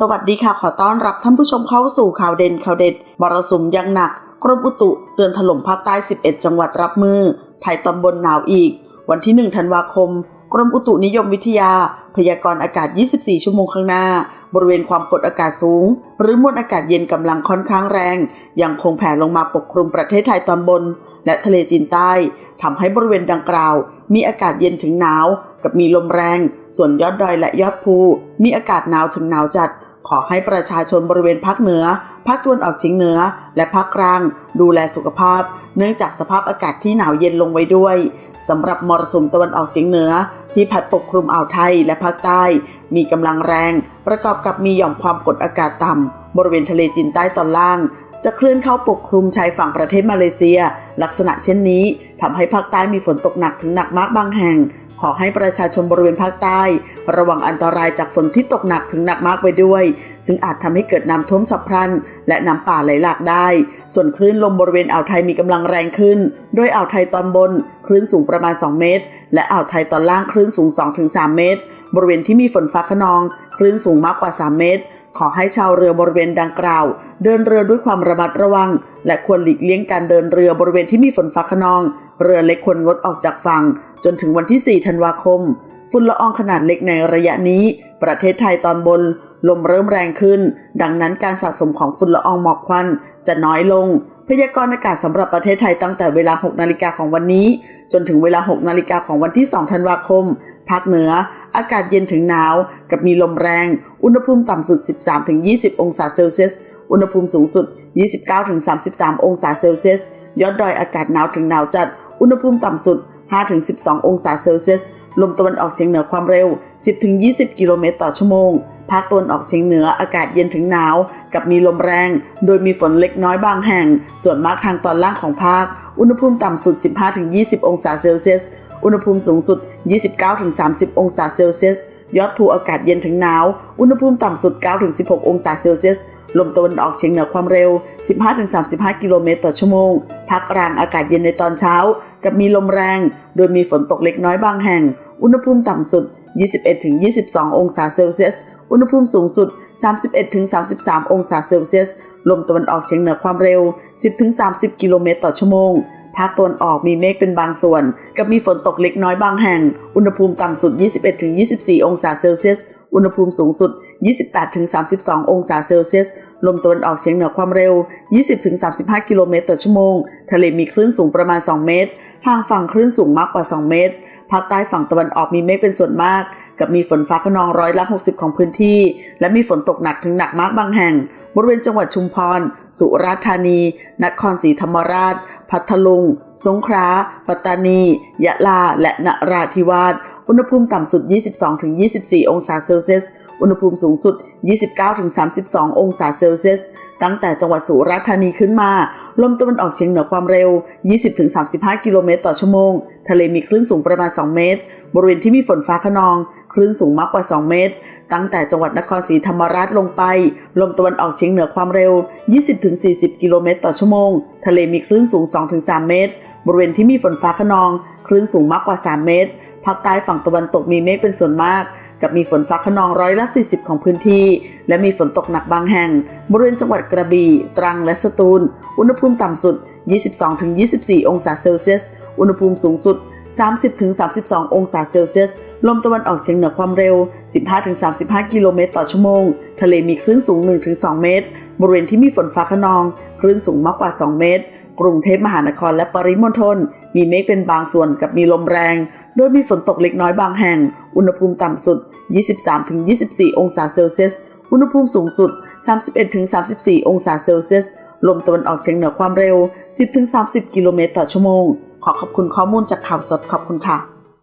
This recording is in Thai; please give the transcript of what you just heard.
สวัสดีค่ะ ขอต้อนรับท่านผู้ชมเข้าสู่ข่าวเด่นข่าวเด็ดมรสุมยังหนัก กรมอุตุเตือนถล่มภาคใต้ 11 จังหวัดรับมือ ไทยตอนบนหนาวอีก วันที่ 1 ธันวาคม กรมอุตุนิยมวิทยา พยากรณ์อากาศ 24 ชั่วโมงข้างหน้า บริเวณความกดอากาศสูง หรือมวลอากาศเย็นกำลังค่อนข้างแรง ยังคงแผ่ลงมาปกคลุมประเทศไทยตอนบน และทะเลจีนใต้ทำให้บริเวณดังกล่าว มีอากาศเย็นถึงหนาว กับมีลมแรง ส่วนยอดดอยและยอดภูมีอากาศหนาวถึงหนาวจัด ขอให้ประชาชนบริเวณภาคเหนือ ภาคตะวันออกเฉียงเหนือ และภาคกลาง ดูแลสุขภาพ เนื่องจากสภาพอากาศที่หนาวเย็นลงไว้ด้วย สำหรับมรสุมตะวันออกเฉียงเหนือ ที่พัดปกคลุมอ่าวไทยและภาคใต้ มีกำลังแรง ประกอบกับมีหย่อมความกดอากาศต่ำบริเวณทะเลจีนใต้ตอนล่าง จะเคลื่อนเข้าปกคลุมชายฝั่งประเทศมาเลเซีย ลักษณะเช่นนี้ทำให้ภาคใต้มีฝนตกหนักถึงหนักมากบางแห่ง ขอให้ประชาชนบริเวณภาคใต้ ระวังอันตรายจากฝนที่ตกหนักถึงหนักมากไปด้วย ซึ่งอาจทำให้เกิดน้ำท่วมฉับพลัน และน้ำป่าไหลหลากได้ ส่วนคลื่นลมบริเวณอ่าวไทยมีกำลังแรงขึ้น โดยอ่าวไทยตอนบนคลื่นสูงประมาณ 2 เมตร และอ่าวไทยตอนล่างคลื่นสูง 2-3 เมตร บริเวณที่มีฝนฟ้าขนองคลื่นสูงมากกว่า 3 เมตร ขอให้ชาวเรือบริเวณดังกล่าว เดินเรือด้วยความระมัดระวัง และควรหลีกเลี่ยงการเดินเรือบริเวณที่มีฝนฟ้าขนอง เรือเล็กควรงดออกจากฝั่ง จนถึงวันที่ 4 ธันวาคม ฝุ่นละอองขนาดเล็กในระยะนี้ ประเทศไทยตอนบน ลมเริ่มแรงขึ้น ดังนั้นการสะสมของฝุ่นละอองหมอกควันจะน้อยลง พยากรณ์อากาศสำหรับประเทศไทยตั้งแต่เวลา 6 นาฬิกาของวันนี้ จนถึงเวลา 6 นาฬิกาของวันที่ 2 ธันวาคม ภาคเหนือ อากาศเย็นถึงหนาว กับมีลมแรง อุณหภูมิต่ำสุด 13-20 องศาเซลเซียส อุณหภูมิสูงสุด 29-33 องศาเซลเซียส ยอดดอยอากาศหนาวถึงหนาวจัด อุณหภูมิต่ำสุด 5-12 องศาเซลเซียส ลมตะวันออกเฉียงเหนือความเร็ว 10-20 กิโลเมตรต่อชั่วโมง ภาคตะวันออกเฉียงเหนืออากาศเย็นถึงหนาว กับมีลมแรง โดยมีฝนเล็กน้อยบางแห่ง ส่วนมากทางตอนล่างของภาค อุณหภูมิต่ำสุด 15-20 องศาเซลเซียส อุณหภูมิสูงสุด 29-30 องศาเซลเซียส ยอดภูอากาศเย็นถึงหนาว อุณหภูมิต่ำสุด 9-16 องศาเซลเซียส ลมตะวันออกเฉียงเหนือความเร็ว 15-35 กิโลเมตรต่อชั่วโมง ภาคกลางอากาศเย็นในตอนเช้า กับมีลมแรง โดยมีฝนตกเล็กน้อยบางแห่ง อุณหภูมิต่ำสุด 21-22 องศาเซลเซียส อุณหภูมิสูงสุด 31-33 องศาเซลเซียส ลมตะวันออกเฉียงเหนือความเร็ว 10-30 กิโลเมตรต่อชั่วโมง ภาคตะวันออกมีเมฆเป็นบางส่วน กับมีฝนตกเล็กน้อยบางแห่ง อุณหภูมิต่ำสุด 21-24 องศาเซลเซียส อุณหภูมิสูงสุด 28-32 องศาเซลเซียส ลมตะวันออกเฉียงเหนือความเร็ว 20-35 กิโลเมตรต่อชั่วโมง ทะเลมีคลื่นสูงประมาณ 2 เมตร ห่างฝั่งคลื่นสูงมากกว่า 2 เมตร ภาคใต้ฝั่งตะวันออกมีเมฆเป็นส่วนมาก กับมีฝนฟ้าขนองร้อยละ 60 ของพื้นที่ และมีฝนตกหนักถึงหนักมากบางแห่ง บริเวณจังหวัดชุมพร สุราษฎร์ธานี นครศรีธรรมราช พัทลุง สงขลา ปัตตานี ยะลา และนราธิวาส อุณหภูมิต่ำสุด 22-24 องศาเซลเซียส อุณหภูมิสูงสุด 29-32 องศาเซลเซียส ตั้งแต่จังหวัดสุราษฎร์ธานีขึ้นมา ลมตะวันออกเฉียงเหนือความเร็ว 20-35 กิโลเมตรต่อชั่วโมง ทะเลมีคลื่นสูงประมาณ 2 เมตร บริเวณที่มีฝนฟ้าขนอง คลื่นสูงมากกว่า 2 เมตร ตั้งแต่จังหวัดนครศรีธรรมราชลงไป ลมตะวันออกเฉียงเหนือความเร็ว 20-40 กิโลเมตรต่อชั่วโมง ทะเลมีคลื่นสูง 2-3 เมตร บริเวณที่มีฝนฟ้าขนอง คลื่นสูงมากกว่า 3 เมตร ภาคใต้ฝั่งตะวันตกมีเมฆเป็นส่วนมาก กับมีฝนฟ้าขนองร้อยละ 40 ของพื้นที่ และมีฝนตกหนักบางแห่ง บริเวณจังหวัดกระบี่ ตรังและสตูล อุณหภูมิต่ำสุด 22-24 องศาเซลเซียส อุณหภูมิสูงสุด 30-32 องศาเซลเซียส ลมตะวันออกเฉียงเหนือความเร็ว 15-35 กิโลเมตรต่อชั่วโมง ทะเลมีคลื่นสูง 1-2 เมตร บริเวณที่มีฝนฟ้าขนอง คลื่นสูงมากกว่า 2 เมตร กรุงเทพมหานครและปริมณฑล มีเมฆเป็นบางส่วนกับมีลมแรง โดยมีฝนตกเล็กน้อยบางแห่ง อุณหภูมิต่ำสุด 23-24 องศาเซลเซียส อุณหภูมิสูงสุด 31-34 องศาเซลเซียส ลมตะวันออกเฉียงเหนือความเร็ว 10-30 กิโลเมตรต่อชั่วโมง ขอขอบคุณข้อมูลจากข่าวสดขอบคุณค่ะ